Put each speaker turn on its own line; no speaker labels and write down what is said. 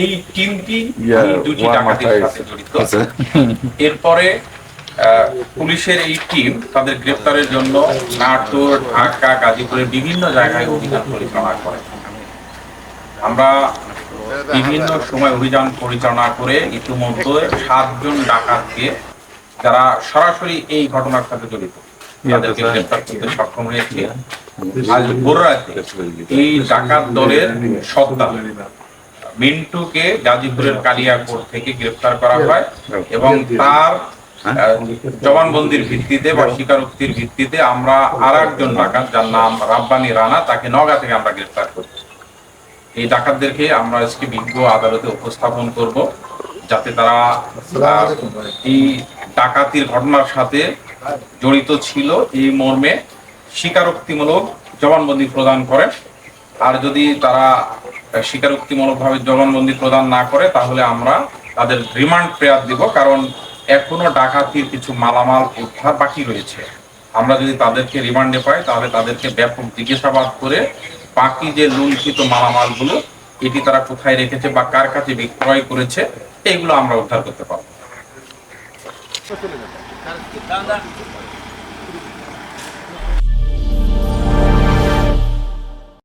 এই টিমটি দুটি ডাকাতির সাথে জড়িত। এরপরে পুলিশের এই টিম তাদের গ্রেপ্তারের জন্য নাটোর ঢাকা গাজীপুরের বিভিন্ন জায়গায় অভিযান পরিচালনা করে। আমরা বিভিন্ন সময় অভিযান পরিচালনা করে ইতিমধ্যে সাতজন ডাকাতকে যারা সরাসরি এই ঘটনার সাথে জড়িত তাদেরকে গ্রেপ্তার করতে সক্ষম হয়েছে। আজ ভোর রাতে এই ডাকাত দলের সত্তা মিন্টুকে গাজীপুরের কালিয়াকোট থেকে গ্রেপ্তার করা হয় এবং তার জবানবন্দির ভিত্তিতে বা স্বীকারোক্তির ভিত্তিতে আমরা আর একজন ডাকাত যার নাম রাব্বানি রানা তাকে নগা থেকে আমরা গ্রেপ্তার করি এই ডাকাতদেরকে আমরা আজকে বিজ্ঞ আদালতে উপস্থাপন করব যাতে তারা এই ডাকাতির ঘটনার সাথে জড়িত ছিল এই মর্মে স্বীকারোক্তিমূলক জবানবন্দি প্রদান করেন। আর যদি তারা স্বীকারোক্তিমূলকভাবে জবানবন্দি প্রদান না করে, তাহলে আমরা তাদের রিমান্ড প্রেয়ার দিব, কারণ এখনও ডাকাতির কিছু মালামাল উদ্ধার বাকি রয়েছে। আমরা যদি তাদেরকে রিমান্ডে পাই, তাহলে তাদেরকে ব্যাপক জিজ্ঞাসাবাদ করে বাকি যে লুণ্ঠিত মালামালগুলো, এটি তারা কোথায় রেখেছে বা কার কাছে বিক্রয় করেছে, এইগুলো আমরা উদ্ধার করতে পারব।